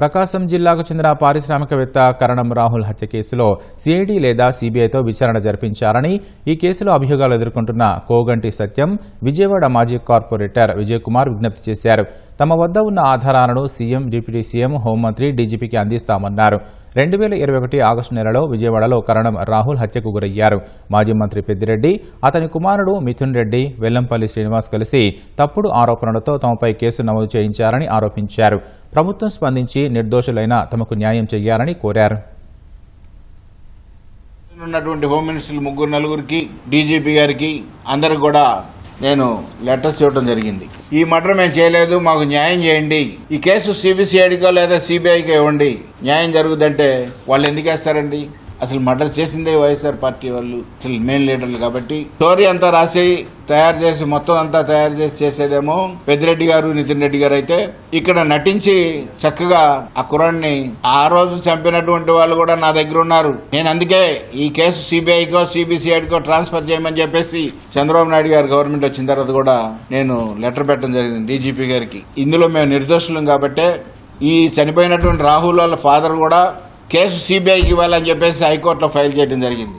ప్రకాశం జిల్లాకు చెందిన పారిశ్రామికవేత్త కరణం రాహుల్ హత్య కేసులో సిఐడి లేదా సిబిఐతో విచారణ జరిపించారని ఈ కేసులో అభియోగాలు ఎదుర్కొంటున్న కోగంటి సత్యం విజయవాడ మాజీ కార్పొరేటర్ విజయ్ కుమార్ విజ్ఞప్తి చేశారు. తమ వద్ద ఉన్న ఆధారాలను సీఎం డిప్యూటీ సీఎం హోంమంత్రి డీజీపీకి అందిస్తామన్నారు. రెండు వేల ఇరవై ఒకటి ఆగస్టు నెలలో విజయవాడలో కరణం రాహుల్ హత్యకు గురయ్యారు. మాజీ మంత్రి పెద్దిరెడ్డి అతని కుమారుడు మిథున్ రెడ్డి వెల్లంపల్లి శ్రీనివాస్ కలిసి తప్పుడు ఆరోపణలతో తమపై కేసు నమోదు చేయించారని ఆరోపించారు. ప్రభుత్వం స్పందించి నిర్దోషులైన తమకు న్యాయం చేయాలని కోరారు. ఉన్నటువంటి హోమ్ మినిస్టర్లు ముగ్గురు నలుగురికి డీజీపీ గారికి అందరికి కూడా నేను లెటర్స్ ఇవ్వడం జరిగింది. ఈ మర్డర్ మేము చేయలేదు మాకు న్యాయం చేయండి. ఈ కేసు సిబిసిఐడికో లేదా సిబిఐకో ఇవ్వండి. న్యాయం జరుగుదంటే వాళ్ళు ఎందుకు వేస్తారండి? అసలు మర్డర్ చేసిందే వైఎస్ఆర్ పార్టీ వాళ్ళు. అసలు మెయిన్ లీడర్లు కాబట్టి. స్టోరీ అంతా రాసి తయారు చేసి మొత్తం అంతా తయారు చేసి చేసేదేమో పెద్దిరెడ్డి గారు నితిన్ రెడ్డి గారు అయితే. ఇక్కడ నటించి చక్కగా ఆ కురాన్ని ఆ రోజు చంపినటువంటి వాళ్ళు కూడా నా దగ్గర ఉన్నారు. నేను అందుకే ఈ కేసు సిబిఐకో సిబిసిఐడికో ట్రాన్స్ఫర్ చేయమని చెప్పేసి చంద్రబాబు నాయుడు గారు గవర్నమెంట్ వచ్చిన తర్వాత కూడా నేను లెటర్ పెట్టడం జరిగింది డీజీపీ గారికి. ఇందులో మేము నిర్దోషులం కాబట్టే ఈ చనిపోయినటువంటి రాహుల్ వాళ్ళ ఫాదర్ కూడా కేసు సిబిఐకి ఇవ్వాలని చెప్పేసి హైకోర్టులో ఫైల్ చేయడం జరిగింది.